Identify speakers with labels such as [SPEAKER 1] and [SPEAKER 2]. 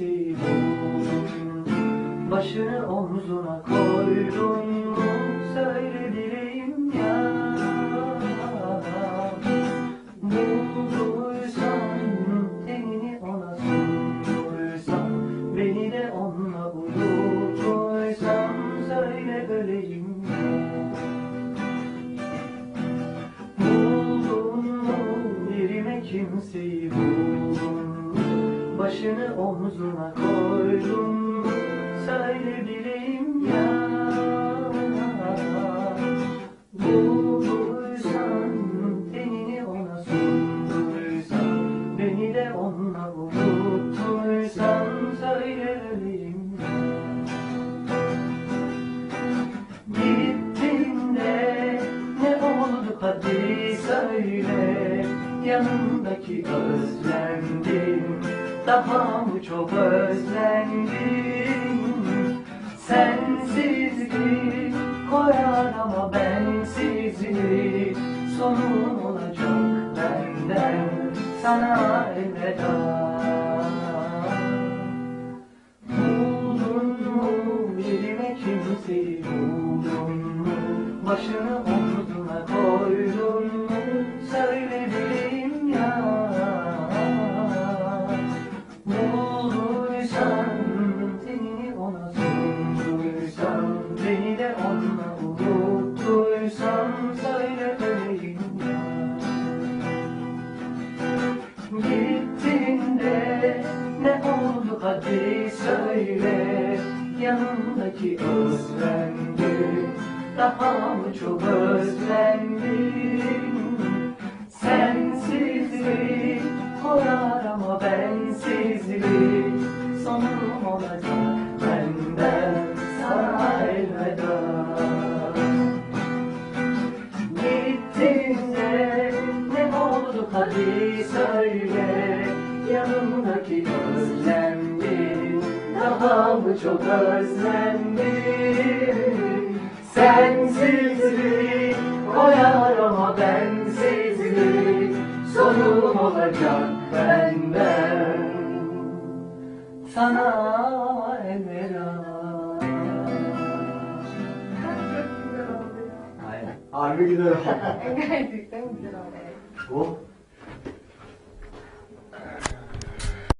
[SPEAKER 1] buldun Başını omzuna koydun Söyle bileyim ya Bulduysan tenini ona sunduysan Beni de onunla uyutuysan Söyle öleyim ya Buldun mu kimseyi Başını omzuna koydun mu? Söyle bileyim ya Bulduysan tenini ona sunduysan Beni de onunla unuttuysan Söyle öleyim ya Gittiğinde ne oldu hadi söyle Yanındaki özlendin Mı çok özlendin? Sensizlik koyar ama bensizlik Sonun olacak benden. Sana elveda. Buldun mu? Yerime kimseyi buldun mu? Başını omzuna koydun mu? Söyle bileyim hadi söyle Yanındaki özlendi. Daha mı çok özlendin? Sensizlik koyar ama bensizlik Sonum olacak benden sana elveda. Gittiğinde ne oldu? Hadi söyle Yanımdaki mı çok özlendi Sensizlik koyar ama bensizlik Sonum olacak benden Sana elveda. Harbi güzel oldu.
[SPEAKER 2] Gerçekten güzel oldu.
[SPEAKER 1] Bu